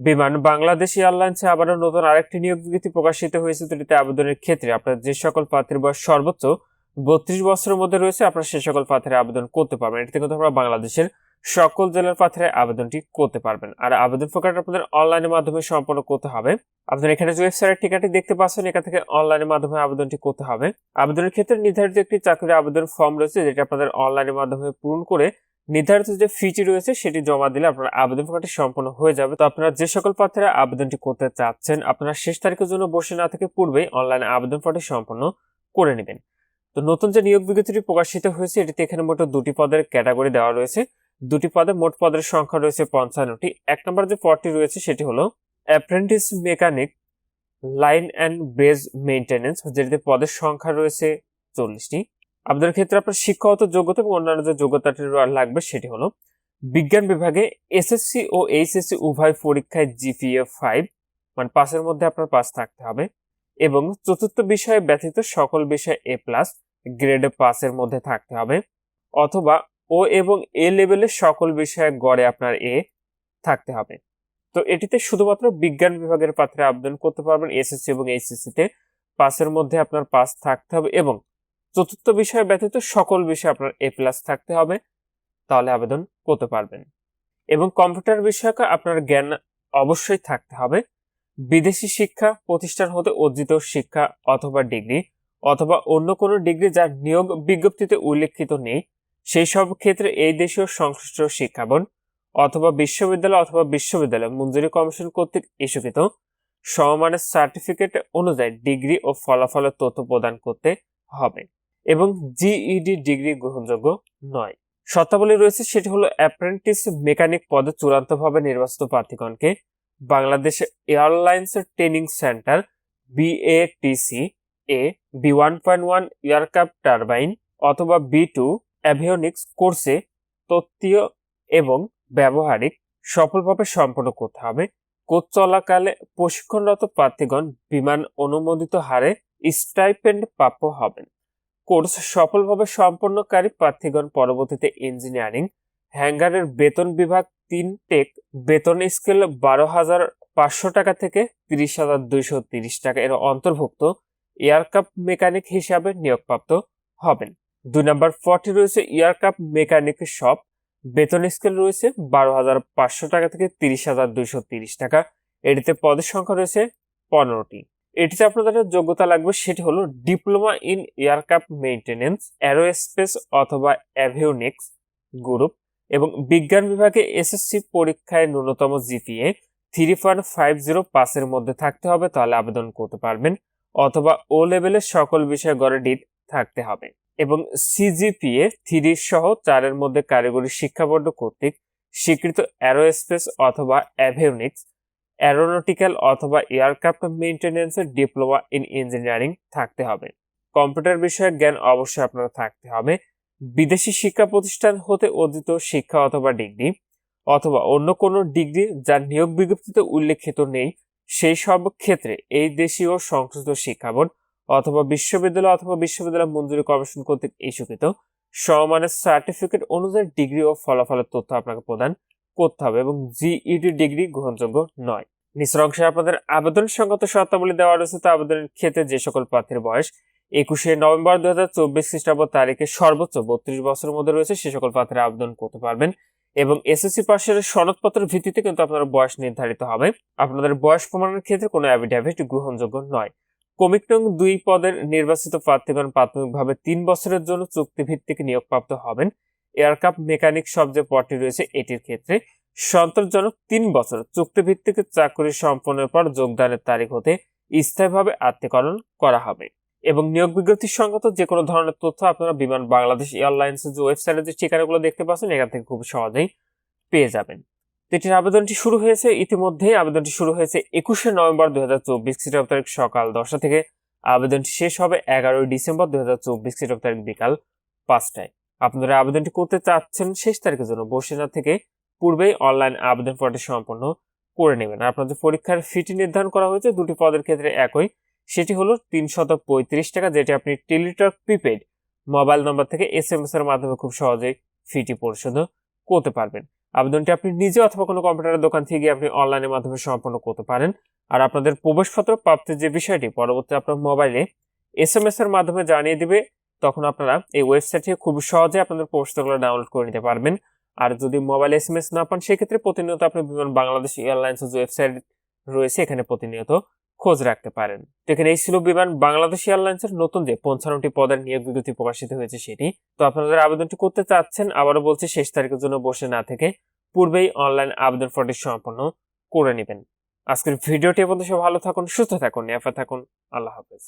বিমান বাংলাদেশ এয়ারলাইন্সে আবারও নতুন আরেকটি নিয়োগ বিজ্ঞপ্তি প্রকাশিত হয়েছে, যেটিতে আবেদনের ক্ষেত্রে আপনার যে সকল প্রার্থীর বয়স সর্বোচ্চ বত্রিশ বছরের মধ্যে রয়েছে, আপনারা সে সকল প্রার্থীরা আবেদন করতে পারবেন। এটিতে কিন্তু আপনারা বাংলাদেশের সকল জেলার প্রার্থীরা আবেদনটি করতে পারবেন। আর আবেদন প্রক্রিয়াটা আপনাদের অনলাইনের মাধ্যমে সম্পন্ন করতে হবে। আপনারা এখানে যে ওয়েবসাইটের ঠিকানাটি দেখতে পাচ্ছেন, এখান থেকে অনলাইনের মাধ্যমে আবেদনটি করতে হবে। আবেদনের ক্ষেত্রে নির্ধারিত একটি চাকরির আবেদন ফর্ম রয়েছে, যেটি আপনাদের অনলাইনের মাধ্যমে পূরণ করে নির্ধারিত যে ফিটি রয়েছে সেটি জমা দিলে আপনার আবেদন প্রক্রিয়াটি সম্পন্ন হয়ে যাবে। তো আপনারা যে সকল প্রার্থীরা আবেদনটি করতে চাচ্ছেন, আপনারা শেষ তারিখের জন্য বসে না থেকে পূর্বেই অনলাইনে আবেদন ফর্মটি সম্পন্ন করে নেবেন। তো নতুন যে নিয়োগ বিজ্ঞপ্তিটি প্রকাশিত হয়েছে, এটিতে এখানে মোট দুটি পদের ক্যাটাগরি দেওয়া রয়েছে। দুটি পদে মোট পদের সংখ্যা রয়েছে পঞ্চান্নটি। এক নম্বর যে পদটি রয়েছে, সেটি হলো apprentice mechanic line and brake maintenance যেটিতে পদের সংখ্যা রয়েছে চল্লিশটি। আপনাদের ক্ষেত্রে আপনার শিক্ষাগত যোগ্যতা এবং অন্যান্য যে যোগ্যতাটি লাগবে সেটি হলো বিজ্ঞান বিভাগে এসএসসি ও এইচএসসি উভয় পরীক্ষায় জিপিএ ফাইভ মানে পাসের মধ্যে আপনার পাস থাকতে হবে। এবং চতুর্থ বিষয়ে ব্যতীত সকল বিষয়ে এ প্লাস গ্রেডে পাসের মধ্যে থাকতে হবে। অথবা ও এবং এ লেভেলের সকল বিষয়ে গড়ে আপনার এ থাকতে হবে। তো এটিতে শুধুমাত্র বিজ্ঞান বিভাগের পাত্রে আবেদন করতে পারবেন এসএসসি এবং এইচএসসি তে। পাসের মধ্যে আপনার পাস থাকতে হবে এবং চতুর্থ বিষয় ব্যতীত সকল বিষয়ে আপনার এ প্লাস থাকতে হবে। তাহলে আবেদন করতে পারবেন। এবং কম্পিউটার বিষয়ক আপনার জ্ঞান অবশ্যই থাকতে হবে। বিদেশি শিক্ষা প্রতিষ্ঠান হতে অর্জিত শিক্ষা অথবা ডিগ্রি অথবা অন্য কোনো ডিগ্রি যার নিয়োগ বিজ্ঞপ্তিতে উল্লেখিত নেই, সেই সব ক্ষেত্রে এই দেশীয় সংশ্লিষ্ট শিক্ষাবন অথবা বিশ্ববিদ্যালয় অথবা বিশ্ববিদ্যালয় মঞ্জুরি কমিশন কর্তৃক ইস্যুকৃত সমমানের সার্টিফিকেট অনুযায়ী ডিগ্রি ও ফলাফলের তথ্য প্রদান করতে হবে। এবং জিইডি ডিগ্রি গ্রহণযোগ্য নয়। শর্তাবলী রয়েছে সেটি হলো অ্যাপ্রেন্টিস মেকানিক পদে চূড়ান্তভাবে নির্বাচিত প্রার্থীগণকে Bangladesh airlines training centre BATC A B one point one aircraft turbine অথবা বি টু অ্যাভিওনিক্স কোর্সে তত্ত্বীয় এবং ব্যবহারিক সফলভাবে সম্পন্ন করতে হবে। কোচ চলাকালে প্রশিক্ষণরত প্রার্থীগণ বিমান অনুমোদিত হারে স্টাইপেন্ড প্রাপ্য হবেন। কোর্স সফলভাবে সম্পন্নকারী প্রার্থীগণ পরবর্তীতে ইঞ্জিনিয়ারিং, হ্যাঙ্গারের বেতন বিভাগ তিন, টেক, বেতন স্কেল বারো হাজার পাঁচশো টাকা থেকে তিরিশ হাজার দুইশো তিরিশ টাকা এর অন্তর্ভুক্ত এয়ারক্রাফট মেকানিক হিসাবে নিয়োগপ্রাপ্ত হবেন। দুই নম্বর ফর্টি রয়েছে এয়ারক্রাফট মেকানিক শপ, বেতন স্কেল রয়েছে বারো হাজার পাঁচশো টাকা থেকে তিরিশ হাজার দুইশো তিরিশ টাকা, এটিতে পদের সংখ্যা রয়েছে পনেরোটি। এটিতে আপনাদের যোগ্যতা লাগবে, সেটি হলো diploma in aircraft maintenance, aerospace অথবা অ্যাভিওনিক্স গ্রুপ এবং বিজ্ঞান বিভাগে এসএসসি পরীক্ষায় ন্যূনতম GPA three point five zero পাসের মধ্যে থাকতে হবে, তাহলে আবেদন করতে পারবেন অথবা ও লেভেলের সকল বিষয়ে গড়ে ডিট থাকতে হবে এবং সিজিপিএ থ্রি সহ চারের মধ্যে কারিগরি শিক্ষা বোর্ড কর্তৃক স্বীকৃত অ্যারোস্পেস অথবা অ্যাভিওনিক্স অ্যারোনটিক্যাল অথবা এয়ারক্রাফট মেইনটেনেন্সের ডিপ্লোমা ইন ইঞ্জিনিয়ারিং থাকতে হবে। কম্পিউটার বিষয়ক জ্ঞান অবশ্যই আপনার থাকতে হবে। বিদেশি শিক্ষা প্রতিষ্ঠান হতে অর্জিত শিক্ষা অথবা ডিগ্রি অথবা অন্য কোনো ডিগ্রি যার নিয়োগ বিজ্ঞপ্তিতে উল্লেখিত নেই, সেই সব ক্ষেত্রে এই দেশীয় সংশ্লিষ্ট শিক্ষা বোর্ড অথবা বিশ্ববিদ্যালয় অথবা বিশ্ববিদ্যালয় মঞ্জুরি কমিশন কর্তৃক ইস্যুকৃত। সমমানের সার্টিফিকেট অনুযায়ী ডিগ্রি ও ফলাফলের তথ্য আপনাকে প্রদান করতে হবে এবং জিইডি ডিগ্রি গ্রহণযোগ্য নয়। নিচের অংশে আপনাদের আবেদন সংগত শর্তাবলী দেওয়া রয়েছে, তা আবেদনের ক্ষেত্রে যে সকল প্রার্থীর বয়স একুশে নভেম্বর দু হাজার চব্বিশ খ্রিস্টাব্দ তারিখে সর্বোচ্চ বত্রিশ বছরের মধ্যে রয়েছে, সে সকল প্রার্থীরা আবেদন করতে পারবেন এবং এসএসসি পাশের সনদপত্রের ভিত্তিতে কিন্তু আপনার বয়স নির্ধারিত হবে। আপনাদের বয়স প্রমাণের ক্ষেত্রে কোনো অ্যাফিডেভিট গ্রহণযোগ্য নয়। কমিক নং দুই পদের নির্বাচিত প্রার্থীগণ প্রাথমিকভাবে তিন বছরের জন্য চুক্তিভিত্তিক নিয়োগপ্রাপ্ত হবেন। এয়ারক্রাফট মেকানিক সব যে পদটি রয়েছে, এটির ক্ষেত্রে সন্তোষজনক তিন বছর। চুক্তিভিত্তিক চাকরি সম্পন্নের পর যোগদানের তারিখ হতে স্থায়ীভাবে আত্মীকরণ করা হবে। এবং নিয়োগ বিজ্ঞপ্তি সংগত যে কোনো ধরনের তথ্য আপনারা বিমান বাংলাদেশ এয়ারলাইন্সের যে ওয়েবসাইটে যে ঠিকানাগুলো দেখতে পাচ্ছেন, এখান থেকে খুব সহজেই পেয়ে যাবেন। এটির আবেদনটি শুরু হয়েছে ইতিমধ্যেই। আবেদনটি শুরু হয়েছে একুশে নভেম্বর দুই হাজার চব্বিশ খ্রিস্টাব্দ তারিখ সকাল দশটা থেকে। আবেদনটি শেষ হবে এগারোই ডিসেম্বর দুই হাজার চব্বিশ খ্রিস্টাব্দ তারিখ বিকাল পাঁচটায়। আপনারা আবেদনটি করতে চাচ্ছেন শেষ তারিখের জন্য বসিনা থেকে পূর্বেই অনলাইন আবেদন ফর্মটি সম্পন্ন করে নেবেন। আপনাদের পরীক্ষার ফিটি নির্ধারণ করা হয়েছে, দুটি পদের ক্ষেত্রে একই। সেটি হলো তিনশত পঁয়ত্রিশ টাকা, যেটি আপনি টেলিটক প্রিপেড মোবাইল নম্বর থেকে এস এম এস এর মাধ্যমে খুব সহজেই ফিটি পরিশোধ করতে পারবেন। আবেদনটি আপনি নিজে অথবা কোনো কম্পিউটারের দোকান থেকে গিয়ে আপনি অনলাইনের মাধ্যমে সম্পন্ন করতে পারেন। আর আপনাদের প্রবেশপত্র প্রাপ্তির যে বিষয়টি, পরবর্তী আপনার মোবাইলে এস এম এস এর মাধ্যমে জানিয়ে দিবে তখন আপনারা এই ওয়েবসাইট থেকে খুব সহজে আপনাদের প্রবেশপত্রগুলো ডাউনলোড করে নিতে পারবেন। আর যদি মোবাইল এস এম এস না পান, সেক্ষেত্রে প্রতিনিয়ত আপনি বিমান বাংলাদেশ এয়ারলাইন্সের যে ওয়েবসাইট রয়েছে, এখানে প্রতিনিয়ত খোঁজ রাখতে পারেন। তো এখানে এই ছিল বিমান, বাংলাদেশ এয়ারলাইন্সের নতুন যে পঞ্চান্নটি পদের নিয়োগ বিজ্ঞপ্তি প্রকাশিত হয়েছে সেটি। তো আপনারা আবেদনটি করতে চাচ্ছেন, আবারও বলছি, শেষ তারিখের জন্য বসে না থেকে পূর্বেই অনলাইন আবেদন ফর্মটি সম্পন্ন করে নেবেন। আজকের ভিডিওটি পর্যন্ত সব ভালো থাকুন, সুস্থ থাকুন, নিরাপদ থাকুন। আল্লাহ হাফেজ।